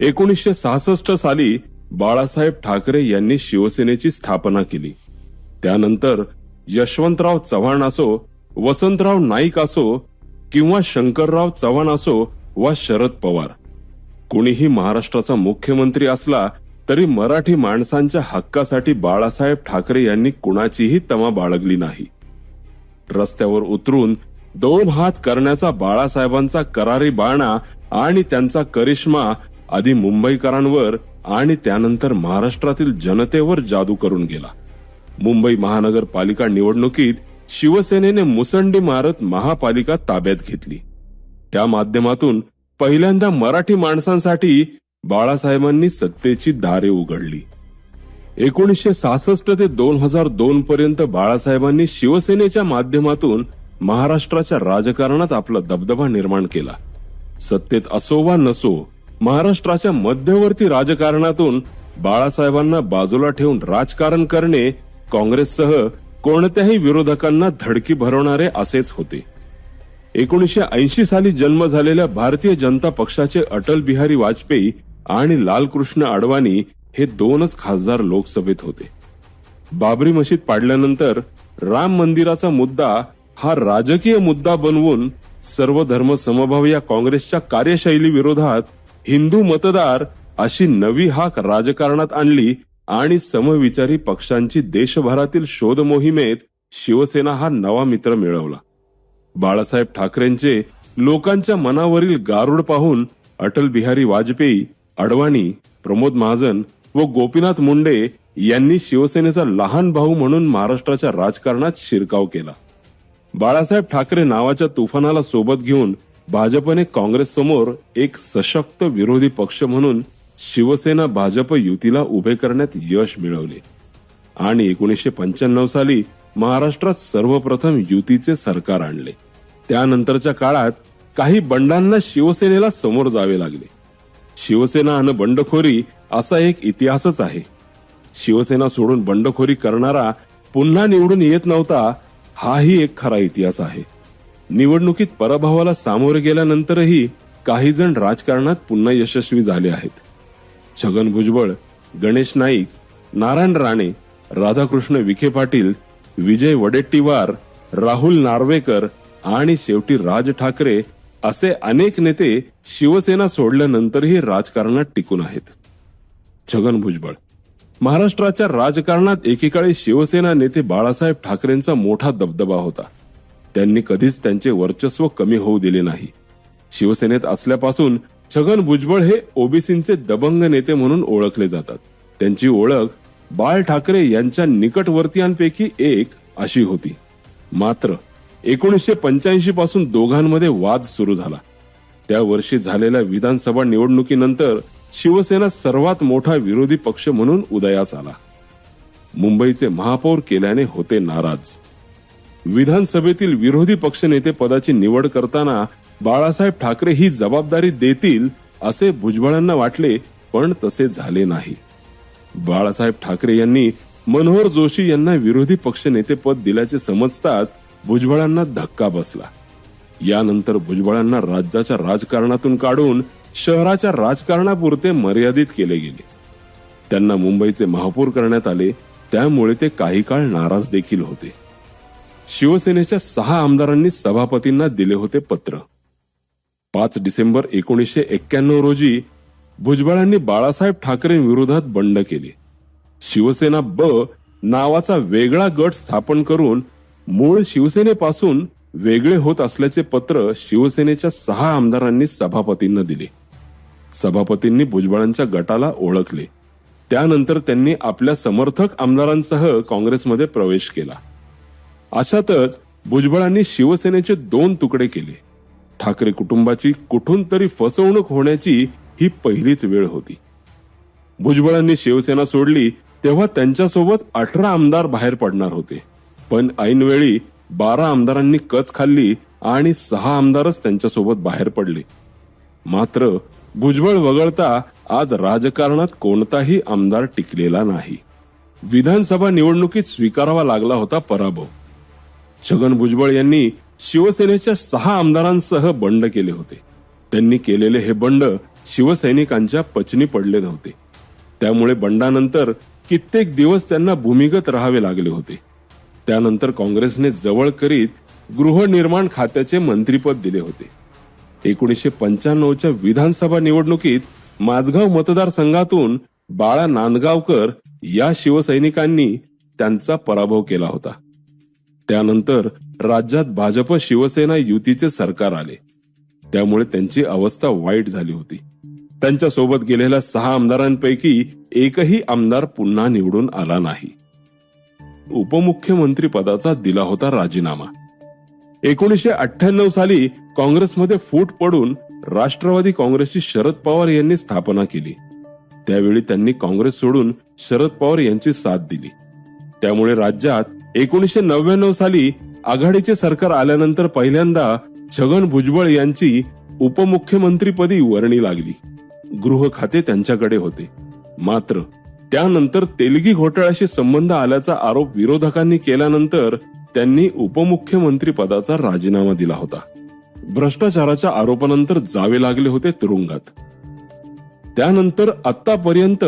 एकोणीसशे सहासष्ट साली बाळासाहेब ठाकरे यांनी शिवसेनेची स्थापना केली. त्यानंतर यशवंतराव चव्हाण असो वसंतराव नाईक असो किंवा शंकरराव चव्हाण असो वा शरद पवार. कुणीही महाराष्ट्राचा मुख्यमंत्री असला तरी मराठी माणसांच्या हक्कासाठी बाळासाहेब ठाकरे यांनी कुणाचीही तमा बाळगली नाही. रस्त्यावर उतरून दोन हात करण्याचा बाळासाहेबांचा करारी बाणा आणि त्यांचा करिश्मा आधी मुंबईकरांवर आणि त्यानंतर महाराष्ट्रातील जनतेवर जादू करून गेला. मुंबई महानगरपालिका निवडणुकीत शिवसेनेने मुसंडी मारत महापालिका ताब्यात घेतली. त्या माध्यमातून पहिल्यांदा मराठी माणसांसाठी बाळासाहेबांनी सत्तेची दारे उघडली. एकोणीसशे सहासष्ट ते दोन हजार दोन पर्यंत बाळासाहेबांनी शिवसेनेच्या माध्यमातून महाराष्ट्राच्या राजकारणात आपला दबदबा निर्माण केला. सत्तेत असो वा नसो महाराष्ट्राच्या मध्यवर्ती राजकारणातून बाळासाहेबांना बाजूला ठेवून राजकारण करणे काँग्रेससह कोणत्याही विरोधकांना धडकी भरवणारे असेच होते. एकोणीसशे ऐंशी साली जन्म झालेल्या भारतीय जनता पक्षाचे अटल बिहारी वाजपेयी आणि लालकृष्ण अडवाणी हे दोनच खासदार लोकसभेत होते. बाबरी मशीद पाडल्यानंतर राम मंदिराचा मुद्दा हा राजकीय मुद्दा बनवून सर्व धर्म समभाव या काँग्रेसच्या कार्यशैली विरोधात हिंदू मतदार अशी नवी हाक राजकारणात आणली आणि समविचारी पक्षांची देशभरातील शोध मोहिमेत शिवसेना हा नवा मित्र मिळवला. बाळासाहेब ठाकरेंचे लोकांच्या मनावरील गारुड पाहून अटल बिहारी वाजपेयी अडवाणी प्रमोद महाजन व गोपीनाथ मुंडे यांनी शिवसेनेचा लहान भाऊ म्हणून महाराष्ट्राच्या राजकारणात शिरकाव केला. बाळासाहेब ठाकरे नावाच्या तुफानाला सोबत घेऊन भाजपने काँग्रेस समोर एक सशक्त विरोधी पक्ष म्हणून शिवसेना भाजप युतीला उभे करण्यात यश मिळवले. आणि एकोणीसशे पंच्याण्णव साली महाराष्ट्रात सर्वप्रथम युतीचे सरकार आणले. त्यानंतरच्या काळात काही बंडांना शिवसेनेला समोर जावे लागले. शिवसेना आणि बंडखोरी असा एक इतिहासच आहे. शिवसेना सोडून बंडखोरी करणारा पुन्हा निवडून येत नव्हता हाही एक खरा इतिहास आहे. निवडणुकीत पराभवाला सामोरे गेल्यानंतरही काही जण राजकारणात पुन्हा यशस्वी झाले आहेत. छगन भुजबळ गणेश नाईक नारायण राणे राधाकृष्ण विखे पाटील विजय वडेट्टीवार राहुल नार्वेकर आणि शेवटी राज ठाकरे असे अनेक नेते शिवसेना सोडल्यानंतरही राजकारणात टिकून आहेत. छगन भुजबळ. महाराष्ट्राच्या राजकारणात एकेकाळी शिवसेना नेते बाळासाहेब ठाकरेंचा मोठा दबदबा होता. त्यांनी कधीच त्यांचे वर्चस्व कमी होऊ दिले नाही. शिवसेनेत असल्यापासून छगन भुजबळ हे ओबीसींचे दबंग नेते म्हणून ओळखले जातात. त्यांची ओळख बाळ ठाकरे यांच्या निकटवर्तीयांपैकी एक अशी होती. मात्र एकोणीसशे पंच्याऐंशी पासून दोघांमध्ये वाद सुरू झाला. त्या वर्षी झालेल्या विधानसभा निवडणुकीनंतर शिवसेना सर्वात मोठा विरोधी पक्ष म्हणून उदयास आला. मुंबईचे महापौर केल्याने होते नाराज. विधानसभेतील विरोधी पक्षनेते पदाची निवड करताना बाळासाहेब ठाकरे ही जबाबदारी देतील असे भुजबळांना वाटले पण तसे झाले नाही. बाळासाहेब ठाकरे यांनी मनोहर जोशी यांना विरोधी पक्षनेते पद दिल्याचे समजताच भुजबळांना धक्का बसला. यानंतर भुजबळांना राज्याच्या राजकारणातून काढून शहराच्या राजकारणापुरते मर्यादित केले गेले. त्यांना मुंबईचे महापौर करण्यात आले त्यामुळे ते काही काळ नाराज देखील होते. शिवसेनेच्या सहा आमदारांनी सभापतींना दिले होते पत्र. पाच डिसेंबर एकोणीसशे एक्क्याण्णव रोजी भुजबळांनी बाळासाहेब ठाकरेंविरोधात बंड केले. शिवसेना ब नावाचा वेगळा गट स्थापन करून मूळ शिवसेनेपासून वेगळे होत असल्याचे पत्र शिवसेनेच्या सहा आमदारांनी सभापतींना दिले. सभापतींनी भुजबळांच्या गटाला ओळखले. त्यानंतर त्यांनी आपल्या समर्थक आमदारांसह काँग्रेसमध्ये प्रवेश केला. अशातच भुजबळांनी शिवसेनेचे दोन तुकडे केले. ठाकरे कुटुंबाची कुठून तरी फसवणूक होण्याची ही पहिलीच वेळ होती. भुजबळांनी शिवसेना सोडली तेव्हा त्यांच्यासोबत अठरा आमदार बाहेर पडणार होते. पण ऐनवेळी बारा आमदारांनी कच खाल्ली आणि सहा आमदारच त्यांच्यासोबत बाहेर पडले. मात्र भुजबळ वगळता आज राजकारणात कोणताही आमदार टिकलेला नाही. विधानसभा निवडणुकीत स्वीकारावा लागला होता पराभव. छगन भुजबळ यांनी शिवसेनेच्या सहा आमदारांसह बंड केले होते. त्यांनी केलेले हे बंड शिवसैनिकांच्या पचनी पडले नव्हते. त्यामुळे बंडानंतर कित्येक दिवस त्यांना भूमिगत राहावे लागले होते. त्यानंतर काँग्रेसने जवळ करीत गृहनिर्माण खात्याचे मंत्रीपद दिले होते. एकोणीसशे पंच्याण्णवच्या विधानसभा निवडणुकीत माझगाव मतदारसंघातून बाळा नांदगावकर या शिवसैनिकांनी त्यांचा पराभव केला होता. त्यानंतर राज्यात भाजप शिवसेना युतीचे सरकार आले. त्यामुळे त्यांची अवस्था वाईट झाली होती. त्यांच्यासोबत गेलेल्या सहा आमदारांपैकी एकही आमदार पुन्हा निवडून आला नाही. उपमुख्यमंत्री पदाचा दिला होता राजीनामा. एकोणीसशे अठ्ठ्याण्णव साली काँग्रेसमध्ये फूट पडून राष्ट्रवादी काँग्रेसची शरद पवार यांनी स्थापना केली. त्यावेळी त्यांनी काँग्रेस सोडून शरद पवार यांची साथ दिली. त्यामुळे राज्यात एकोणीसशे नव्याण्णव साली आघाडीचे सरकार आल्यानंतर पहिल्यांदा छगन भुजबळ यांची उपमुख्यमंत्रीपदी वर्णी लागली. गृह खाते त्यांच्याकडे होते. मात्र त्यानंतर तेलगी घोटाळ्याशी संबंध आल्याचा आरोप विरोधकांनी केल्यानंतर त्यांनी उपमुख्यमंत्री पदाचा राजीनामा दिला होता. भ्रष्टाचाराच्या आरोपानंतर जावे लागले होते तुरुंगात. त्यानंतर आतापर्यंत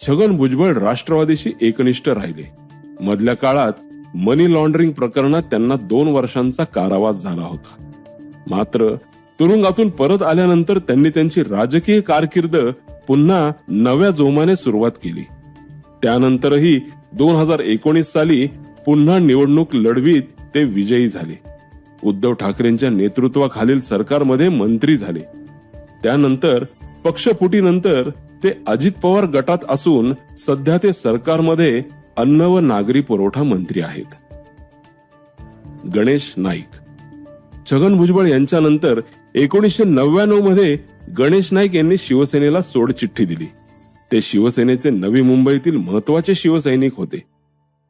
छगन भुजबळ राष्ट्रवादीशी एकनिष्ठ राहिले. मधल्या काळात मनी लॉन्ड्रिंग प्रकरणात त्यांना दोन वर्षांचा कारावास झाला होता. मात्र तुरुंगातून परत आल्यानंतर त्यांनी त्यांची राजकीय कारकीर्द पुन्हा नव्या जोमाने सुरुवात केली. त्यानंतरही दोन हजार एकोणीस साली पुन्हा निवडणूक लढवीत ते विजयी झाले. उद्धव ठाकरेंच्या नेतृत्वाखालील सरकारमध्ये मंत्री झाले. त्यानंतर पक्षफुटीनंतर ते अजित पवार गटात असून सध्या ते सरकारमध्ये अन्न व नागरी पुरवठा मंत्री आहेत. गणेश नाईक. छगन भुजबळ यांच्यानंतर एकोणीसशे नव्याण्णवमध्ये गणेश नाईक यांनी शिवसेनेला सोडचिठ्ठी दिली. ते शिवसेनेचे नवी मुंबईतील महत्त्वाचे शिवसैनिक होते.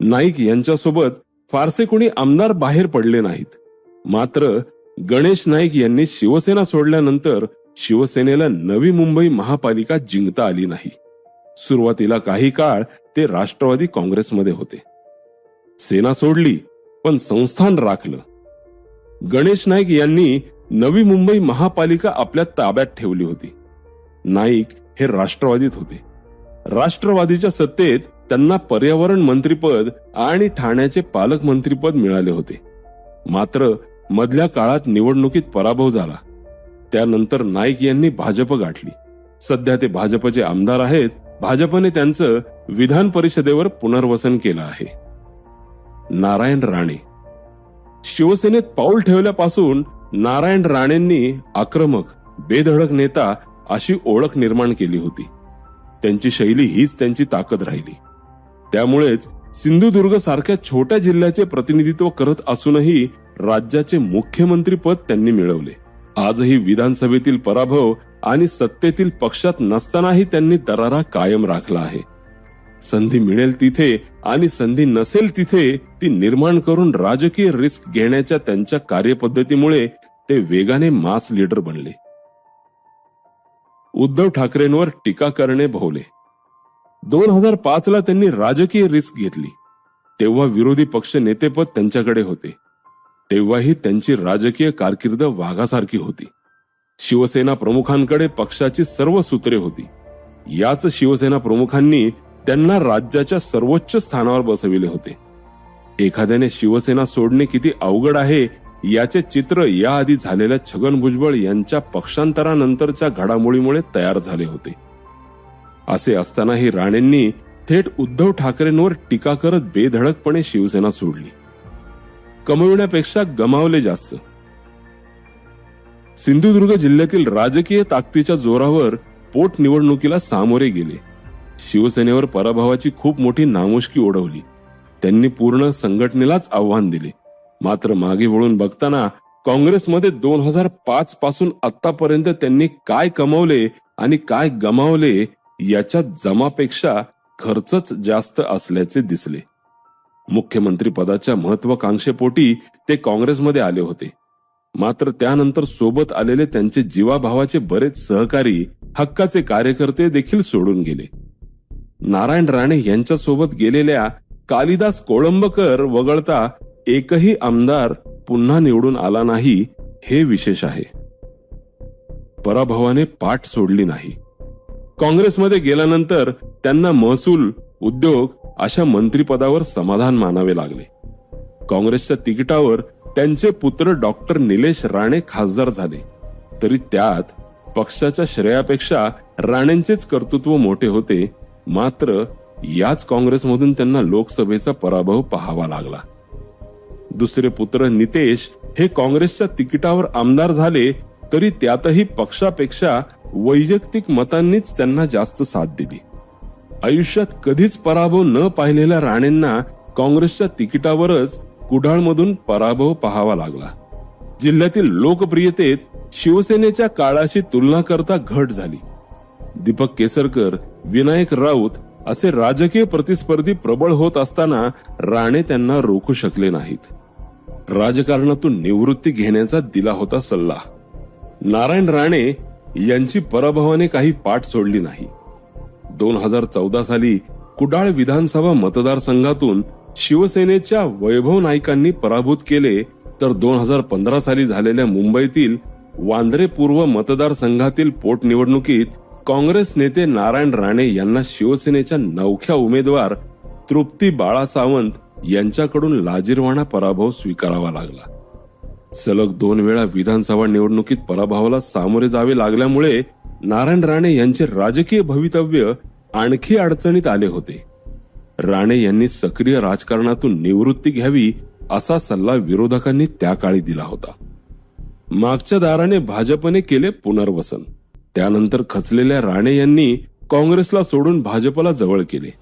नाईक यांच्यासोबत फारसे कोणी आमदार बाहेर पडले नाहीत. मात्र गणेश नाईक यांनी शिवसेना सोडल्यानंतर शिवसेनेला नवी मुंबई महापालिका जिंकता आली नाही. सुरुवातीला काही काळ ते राष्ट्रवादी काँग्रेसमध्ये होते. सेना सोडली पण संस्थान राखलं. गणेश नाईक यांनी नवी मुंबई महापालिका आपल्या ताब्यात ठेवली होती. नाईक हे राष्ट्रवादीत होते. राष्ट्रवादीच्या सत्तेत त्यांना पर्यावरण मंत्रीपद आणि ठाण्याचे पालकमंत्रीपद मिळाले होते. मात्र मधल्या काळात निवडणुकीत पराभव झाला. त्यानंतर नाईक यांनी भाजप गाठली. सध्या ते भाजपचे आमदार आहेत भाजपने त्यांचं विधान परिषदेवर पुनर्वसन केलं आहे. नारायण राणे. शिवसेनेत पाऊल ठेवल्यापासून नारायण राणेंनी आक्रमक बेधडक नेता अशी ओळख निर्माण केली होती. त्यांची शैली हीच त्यांची ताकद राहिली. त्यामुळेच सिंधुदुर्ग सारख्या छोट्या जिल्ह्याचे प्रतिनिधित्व करत असूनही राज्याचे मुख्यमंत्री पद त्यांनी मिळवले. आजही विधानसभेतील पराभव आणि सत्तेतील पक्षात नसतानाही त्यांनी दरारा कायम राखला आहे. संधी मिळेल तिथे आणि संधी नसेल तिथे ती निर्माण करून राजकीय रिस्क घेण्याच्या त्यांच्या कार्यपद्धतीमुळे ते वेगाने मास लीडर बनले. उद्धव ठाकरेंवर टीका करणे भोवले. दोन हजार पाच ला त्यांनी राजकीय रिस्क घेतली. तेव्हा विरोधी पक्ष नेतेपद त्यांच्याकडे होते. तेव्हाही त्यांची राजकीय कारकीर्द वाघासारखी होती. शिवसेना प्रमुखांकडे पक्षाची सर्व सूत्रे होती. याच शिवसेना प्रमुखांनी त्यांना राज्याच्या सर्वोच्च स्थानावर बसविले होते. एखाद्याने शिवसेना सोडणे किती अवघड आहे याचे चित्र याआधी झालेल्या छगन भुजबळ यांच्या पक्षांतरानंतरच्या घडामोडीमुळे तयार झाले होते. असे असतानाही राणेंनी थेट उद्धव ठाकरेंवर टीका करत बेधडकपणे शिवसेना सोडली. कमविण्यापेक्षा गमावले जास्त. सिंधुदुर्ग जिल्ह्यातील राजकीय ताकदीच्या जोरावर पोटनिवडणुकीला सामोरे गेले. शिवसेनेवर पराभवाची खूप मोठी नामुष्की ओढवली. त्यांनी पूर्ण संघटनेलाच आव्हान दिले. मात्र मागे वळून बघताना काँग्रेसमध्ये दोन हजार पाच पासून आतापर्यंत त्यांनी काय कमवले आणि काय गमावले याच्या जमापेक्षा खर्चच जास्त असल्याचे दिसले. मुख्यमंत्री पदाच्या महत्वाकांक्षेपोटी ते काँग्रेसमध्ये आले होते. मात्र त्यानंतर सोबत आलेले त्यांचे जीवाभावाचे बरेच सहकारी हक्काचे कार्यकर्ते देखील सोडून गेले. नारायण राणे यांच्यासोबत गेलेल्या कालिदास कोळंबकर वगळता एकही आमदार पुन्हा निवडून आला नाही हे विशेष आहे. पराभवाने पाठ सोडली नाही. काँग्रेसमध्ये गेल्यानंतर त्यांना महसूल उद्योग अशा मंत्रिपदावर समाधान मानावे लागले. काँग्रेसच्या तिकिटावर त्यांचे पुत्र डॉक्टर निलेश राणे खासदार झाले. तरी त्यात पक्षाच्या श्रेयापेक्षा राणेंचेच कर्तृत्व मोठे होते. मात्र याच काँग्रेसमधून त्यांना लोकसभेचा पराभव पाहावा लागला. दुसरे पुत्र नितेश हे काँग्रेसच्या तिकिटावर आमदार झाले तरी त्यातही पक्षापेक्षा वैयक्तिक मतांनीच त्यांना जास्त साथ दिली. आयुष्यात कधीच पराभव न पाहिलेल्या राणेंना काँग्रेसच्या तिकिटावरच कुडाळमधून पराभव पाहावा लागला. जिल्ह्यातील लोकप्रियतेत शिवसेनेच्या काळाशी तुलना करता घट झाली. दीपक केसरकर विनायक राऊत असे राजकीय प्रतिस्पर्धी प्रबळ होत असताना राणे त्यांना रोखू शकले नाहीत. राजकारणातून निवृत्ती घेण्याचा दिला होता सल्ला. नारायण राणे यांची पराभवाने काही पाठ सोडली नाही. दोन हजार चौदा साली कुडाळ विधानसभा मतदारसंघातून शिवसेनेच्या वैभव नाईकांनी पराभूत केले तर दोन हजार पंधरा साली झालेल्या मुंबईतील वांद्रे पूर्व मतदारसंघातील पोटनिवडणुकीत काँग्रेस नेते नारायण राणे यांना शिवसेनेच्या नवख्या उमेदवार तृप्ती बाळा सावंत यांच्याकडून लाजीरवाणा पराभव स्वीकारावा लागला. सलग दोन वेळा विधानसभा निवडणुकीत पराभवाला सामोरे जावे लागल्यामुळे नारायण राणे यांचे राजकीय भवितव्य आणखी अडचणीत आले होते. राणे यांनी सक्रिय राजकारणातून निवृत्ती घ्यावी असा सल्ला विरोधकांनी त्या काळी दिला होता. मागच्या दाराने भाजपने केले पुनर्वसन. त्यानंतर खचलेल्या राणे यांनी काँग्रेसला सोडून भाजपला जवळ केले.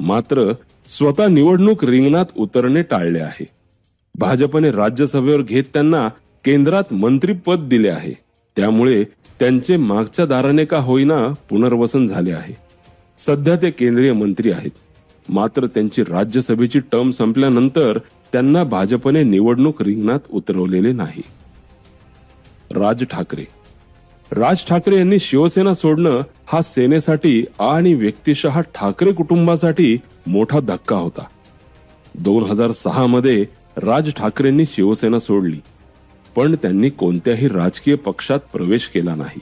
मात्र स्वतः निवडणूक रिंगणात उतरणे टाळले आहे. भाजपने राज्यसभेवर घेत त्यांना केंद्रात मंत्रीपद दिले आहे. त्यामुळे त्यांचे मागच्या दाराने का होईना पुनर्वसन झाले आहे. सध्या ते केंद्रीय मंत्री आहेत. मात्र त्यांची राज्यसभेची टर्म संपल्यानंतर त्यांना भाजपने निवडणूक रिंगणात उतरवलेले नाही. राज ठाकरे. राज ठाकरे यांनी शिवसेना सोडणं हा सेनेसाठी आणि व्यक्तिशः ठाकरे कुटुंबासाठी मोठा धक्का होता. दोन हजार सहा मध्ये राज ठाकरेंनी शिवसेना सोडली पण त्यांनी कोणत्याही राजकीय पक्षात प्रवेश केला नाही.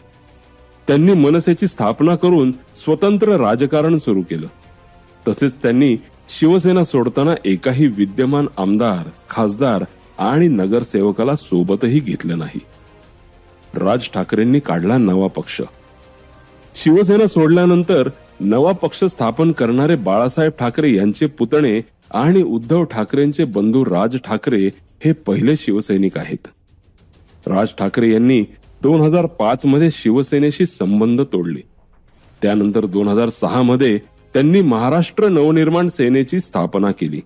त्यांनी मनसेची स्थापना करून स्वतंत्र राजकारण सुरू केलं. तसेच त्यांनी शिवसेना सोडताना एकाही विद्यमान आमदार खासदार आणि नगरसेवकाला सोबतही घेतलं नाही. राज ठाकरेंनी काढला नवा पक्ष. शिवसेना सोडल्यानंतर नवा पक्ष स्थापन करणारे बाळासाहेब ठाकरे यांचे पुतणे आणि उद्धव ठाकरेंचे बंधू राज ठाकरे हे पहिले शिवसैनिक आहेत. राज ठाकरे यांनी दोन हजार पाच मध्ये शिवसेनेशी संबंध तोडले. त्यानंतर दोन हजार सहा मध्ये त्यांनी महाराष्ट्र नवनिर्माण सेनेची स्थापना केली.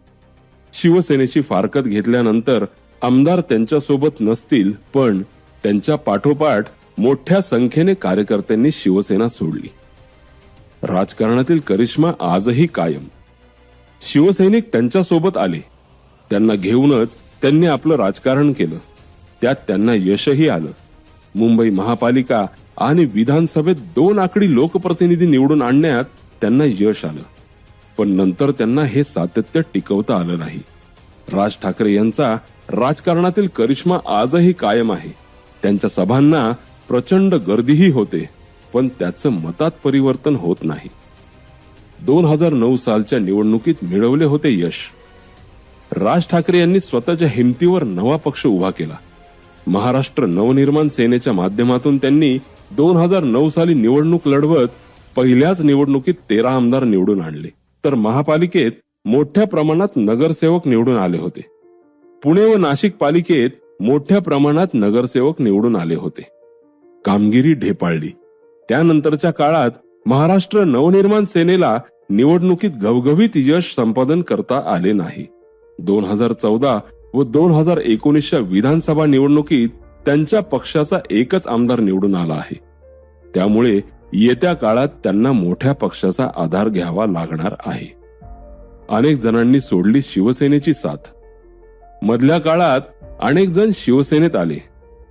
शिवसेनेची फारकत घेतल्यानंतर आमदार त्यांच्यासोबत नसतील पण त्यांच्या पाठोपाठ मोठ्या संख्येने कार्यकर्त्यांनी शिवसेना सोडली. राजकारणातील करिश्मा आजही कायम. शिवसैनिक त्यांच्यासोबत आले. त्यांना घेऊनच त्यांनी आपलं राजकारण केलं. त्यात त्यांना यशही आलं. मुंबई महापालिका आणि विधानसभेत दोन आकडी लोकप्रतिनिधी निवडून आणण्यात त्यांना यश आलं. पण नंतर त्यांना हे सातत्य टिकवता आलं नाही. राज ठाकरे यांचा राजकारणातील करिश्मा आजही कायम आहे. त्यांच्या सभांना प्रचंड गर्दीही होते पण त्याचं मतात परिवर्तन होत नाही. दोन हजार नऊ सालच्या निवडणुकीत मिळवले होते यश. राज ठाकरे यांनी स्वतःच्या हिमतीवर नवा पक्ष उभा केला. महाराष्ट्र नवनिर्माण सेनेच्या माध्यमातून त्यांनी दोन हजार नऊ साली निवडणूक लढवत पहिल्याच निवडणुकीत तेरा आमदार निवडून आणले. तर महापालिकेत मोठ्या प्रमाणात नगरसेवक निवडून आले होते. पुणे व नाशिक पालिकेत मोठ्या प्रमाणात नगरसेवक निवडून आले होते. कामगिरी ढेपाळली. त्यानंतरच्या काळात महाराष्ट्र नवनिर्माण सेनेला निवडणुकीत घवघवीत यश संपादन करता आले नाही. दोन हजार चौदा व दोन हजार एकोणीसच्या विधानसभा निवडणुकीत त्यांच्या पक्षाचा एकच आमदार निवडून आला आहे. त्यामुळे येत्या काळात त्यांना मोठ्या पक्षाचा आधार घ्यावा लागणार आहे. अनेक जणांनी सोडली शिवसेनेची साथ. मधल्या काळात अनेक जण शिवसेनेत आले.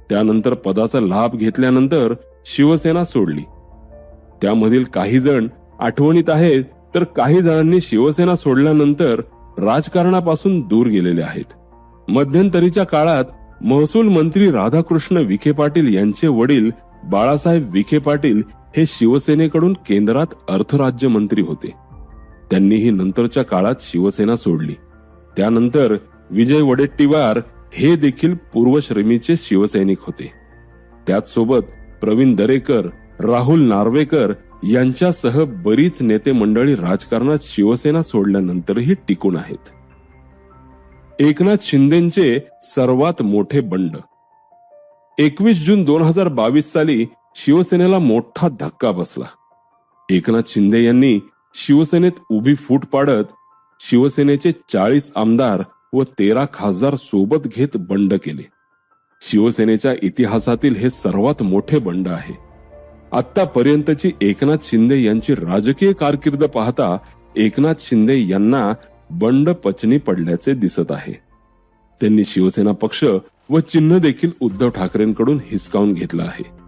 त्यानंतर पदाचा लाभ घेतल्यानंतर शिवसेना सोडली. त्यामधील काही जण आठवणीत आहेत तर काही जणांनी शिवसेना सोडल्यानंतर राजकारणापासून दूर गेलेले आहेत. मध्यंतरीच्या काळात महसूल मंत्री राधाकृष्ण विखे पाटील यांचे वडील बाळासाहेब विखे पाटील हे शिवसेनेकडून केंद्रात अर्थराज्य मंत्री होते. त्यांनीही नंतरच्या काळात शिवसेना सोडली. त्यानंतर विजय वडेट्टीवार हे देखील पूर्वश्रेमीचे शिवसैनिक होते. त्याचसोबत प्रवीण दरेकर राहुल नार्वेकर यांच्यासह बरीच नेते मंडळी राजकारणात शिवसेना सोडल्यानंतरही टिकून आहेत. एकनाथ शिंदेचे सर्वात मोठे बंड एकवीस जून दोन हजार बावीस साली शिवसेनेला मोठा धक्का बसला. एकनाथ शिंदे यांनी शिवसेनेत उभी फूट पाडत शिवसेनेचे चाळीस आमदार व तेरा खासदार सोबत घेत बंड केले. शिवसेनेच्या इतिहासातील हे सर्वात मोठे बंड आहे. आतापर्यंतची एकनाथ शिंदे यांची राजकीय कारकीर्द पाहता एकनाथ शिंदे यांना बंड पचनी पडल्याचे दिसत आहे. त्यांनी शिवसेना पक्ष व चिन्ह देखील उद्धव ठाकरेंकडून हिसकावून घेतलं आहे.